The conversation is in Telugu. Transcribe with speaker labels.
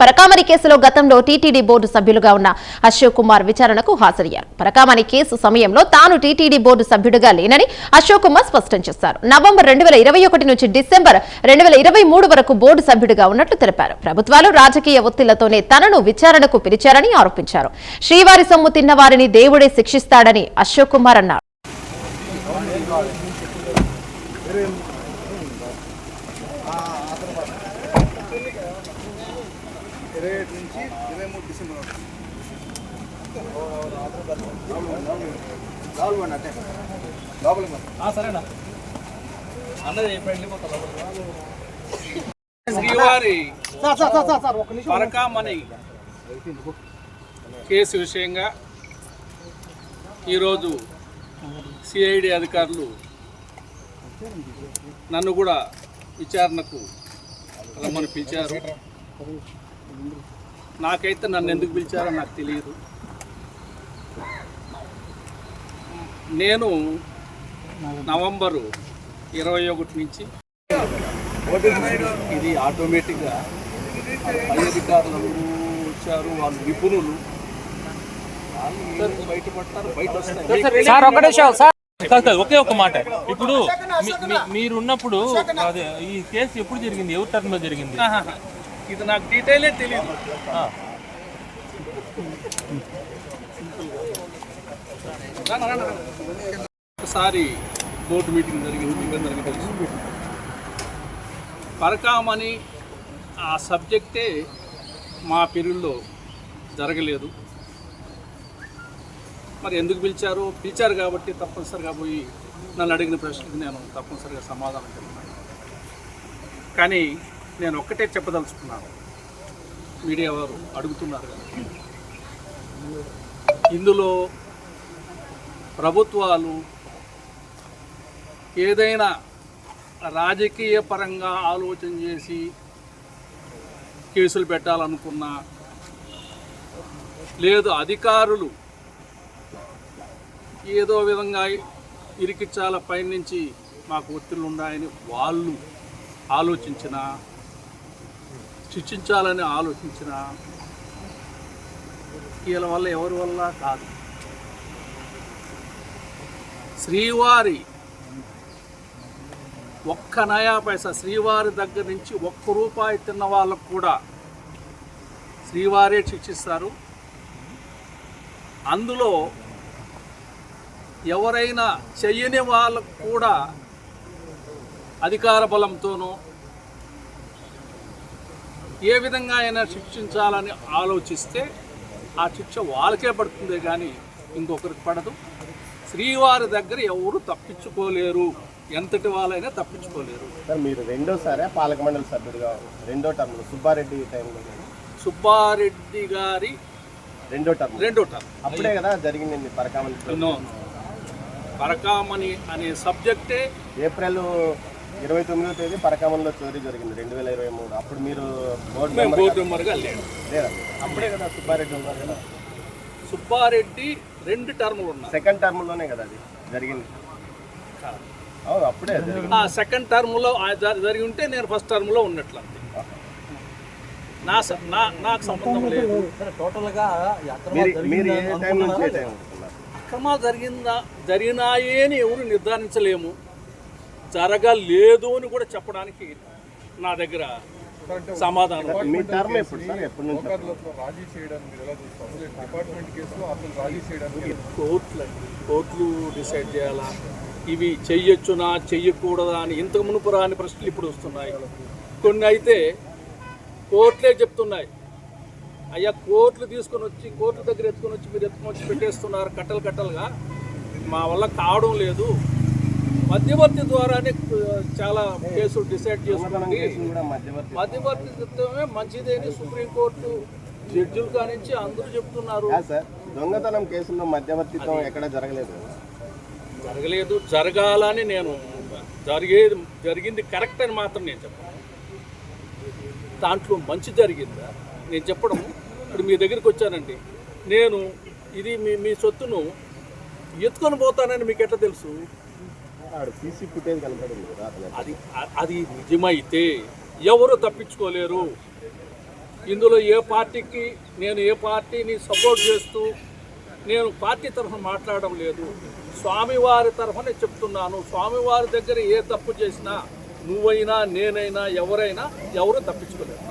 Speaker 1: పరకామణి కేసులో గతంలో టీటీడీ బోర్డు సభ్యులుగా ఉన్న అశోక్ కుమార్ విచారణకు హాజరయ్యారు. పరకామణి కేసు సమయంలో తాను టీటీడీ బోర్డు సభ్యుడిగా లేనని అశోక్ కుమార్ స్పష్టం చేశారు. నవంబర్ రెండు వేల ఇరవై ఒకటి నుంచి డిసెంబర్ రెండు వేల ఇరవై మూడు వరకు బోర్డు సభ్యుడిగా ఉన్నట్లు తెలిపారు. ప్రభుత్వాలు రాజకీయ ఒత్తిళ్ళతోనే తనను విచారణకు పిలిచారని ఆరోపించారు. శ్రీవారి సొమ్ము తిన్న వారిని దేవుడే శిక్షిస్తాడని అశోక్ కుమార్ అన్నారు.
Speaker 2: ఇరవై ఏడు నుంచి ఇరవై మూడు డిసెంబర్ లోపల అంటే లోపలికి పండి.
Speaker 3: సరేనా. అన్నది వెళ్ళిపోతా శ్రీవారి పరకామణి కేసు విషయంగా ఈరోజు సిఐడి అధికారులు నన్ను కూడా విచారణకు రమ్మని పిలిచారు. నాకైతే నన్ను ఎందుకు పిలిచారో నాకు తెలియదు. నేను నవంబరు ఇరవై ఒకటి నుంచి ఇది ఆటోమేటిక్గా పై అధికారులు వచ్చారు వాళ్ళు నిపుణులు. వాళ్ళు బయటపడతారు బయట వస్తారు
Speaker 4: ఒక కాదు కాదు ఒకే ఒక మాట. ఇప్పుడు మీ- మీ- మీరు ఉన్నప్పుడు అదే ఈ కేసు ఎప్పుడు జరిగింది? ఎవరి టర్మ్లో జరిగింది.
Speaker 3: ఇది నాకు డీటెయిలే తెలియదు ఒకసారి బోర్డు మీటింగ్ జరిగింది మీకు తెలుసు. పరకామని ఆ సబ్జెక్టే మా పీరియడ్లో జరగలేదు. మరి ఎందుకు పిలిచారు? పిలిచారు కాబట్టి తప్పనిసరిగా పోయి నన్ను అడిగిన ప్రశ్నకి నేను తప్పనిసరిగా సమాధానం చెప్పాను కానీ నేను ఒక్కటే చెప్పదలుచుకున్నాను. మీడియా వారు అడుగుతున్నారు ఇందులో ప్రభుత్వాలు ఏదైనా రాజకీయ పరంగా ఆలోచన చేసి కేసులు పెట్టాలనుకున్నా లేదు అధికారులు ఏదో విధంగా ఇరికిచ్చాల పైనుంచి మాకు ఒత్తిళ్ళు ఉన్నాయని వాళ్ళు ఆలోచించిన శిక్షించాలని ఆలోచించిన వీళ్ళ వల్ల ఎవరి వల్ల కాదు. శ్రీవారి ఒక్క నయా పైసా శ్రీవారి దగ్గర నుంచి ఒక్క రూపాయి తిన్న వాళ్ళకు కూడా శ్రీవారే శిక్షిస్తారు. అందులో ఎవరైనా చెయ్యని వాళ్ళకు కూడా అధికార బలంతోనో ఏ విధంగా అయినా శిక్షించాలని ఆలోచిస్తే ఆ శిక్ష వాళ్ళకే పడుతుంది కానీ ఇంకొకరికి పడదు. శ్రీవారి దగ్గర ఎవరు తప్పించుకోలేరు. ఎంతటి వాళ్ళైనా తప్పించుకోలేరు.
Speaker 5: సార్ మీరు రెండోసారి పాలక మండలి సభ్యుడిగా రెండో టర్మ్ సుబ్బారెడ్డి టైంలో?
Speaker 3: సుబ్బారెడ్డి గారి
Speaker 5: రెండో టర్మ్
Speaker 3: రెండో టర్మ్.
Speaker 5: అప్పుడే కదా జరిగింది పరకామణి
Speaker 3: పరకామణి అనే సబ్జెక్టే
Speaker 5: ఏప్రిల్ ఇరవై తొమ్మిదో తేదీ పరకామణిలో చోరీ జరిగింది రెండు వేల ఇరవై మూడు. అప్పుడు మీరు బోర్డు మెంబర్
Speaker 3: బోర్డు మెంబర్గా లేడు
Speaker 5: లేదా? అప్పుడే కదా సుబ్బారెడ్డి ఉన్నారు కదా.
Speaker 3: సుబ్బారెడ్డి రెండు టర్ములు ఉన్నాయి.
Speaker 5: సెకండ్ టర్మ్లోనే కదా అది జరిగింది. అవును అప్పుడే
Speaker 3: సెకండ్ టర్మ్లో జరిగి ఉంటే నేను ఫస్ట్ టర్మ్లో ఉన్నట్లు నా నా నాకు సంబంధం లేదు.
Speaker 5: మీరు మీరు ఏ టైం నుంచి
Speaker 3: అక్రమాలు జరిగిందా జరిగినాయే అని ఎవరు నిర్ధారించలేము. జరగలేదు అని కూడా చెప్పడానికి నా దగ్గర సమాధానం. కోర్టులు కోర్టులు డిసైడ్ చేయాలా? ఇవి చెయ్యొచ్చునా చెయ్యకూడదా అని ఇంతకు మునుపు రాని ప్రశ్నలు ఇప్పుడు వస్తున్నాయి. కొన్ని అయితే కోర్టులే చెప్తున్నాయి. అయ్యా కోర్టులు తీసుకొని వచ్చి కోర్టుల దగ్గర ఎత్తుకొని వచ్చి మీరు ఎత్తుకొని వచ్చి పెట్టేస్తున్నారు కట్టలు కట్టలుగా. మా వల్ల కావడం లేదు. మధ్యవర్తి ద్వారానే చాలా కేసులు డిసైడ్ చేసుకోండి
Speaker 5: కేసులు కూడా మధ్యవర్తి
Speaker 3: మధ్యవర్తిత్వమే మంచిదేని సుప్రీంకోర్టు జడ్జిలు కానించి అందరూ చెప్తున్నారు.
Speaker 5: దొంగతనం కేసుల్లో మధ్యవర్తిత్వం ఎక్కడ జరగలేదు.
Speaker 3: జరగలేదు జరగాలని నేను జరిగేది జరిగింది కరెక్ట్ అని మాత్రం నేను చెప్పను. దాంట్లో మంచి జరిగిందా? నేను చెప్పడం ఇప్పుడు మీ దగ్గరికి వచ్చానండి. నేను ఇది మీ మీ సొత్తును ఎత్తుకొని పోతానని మీకు ఎట్లా తెలుసు?
Speaker 5: సీసీ ఫుటేజ్ కనపడింది కదా అతను
Speaker 3: అది అది నిజమైతే ఎవరు తప్పించుకోలేరు. ఇందులో ఏ పార్టీకి నేను ఏ పార్టీని సపోర్ట్ చేస్తూ నేను పార్టీ తరఫున మాట్లాడడం లేదు. స్వామివారి తరఫున చెప్తున్నాను. స్వామివారి దగ్గర ఏ తప్పు చేసినా నువ్వైనా నేనైనా ఎవరైనా ఎవరు తప్పించుకోలేరు.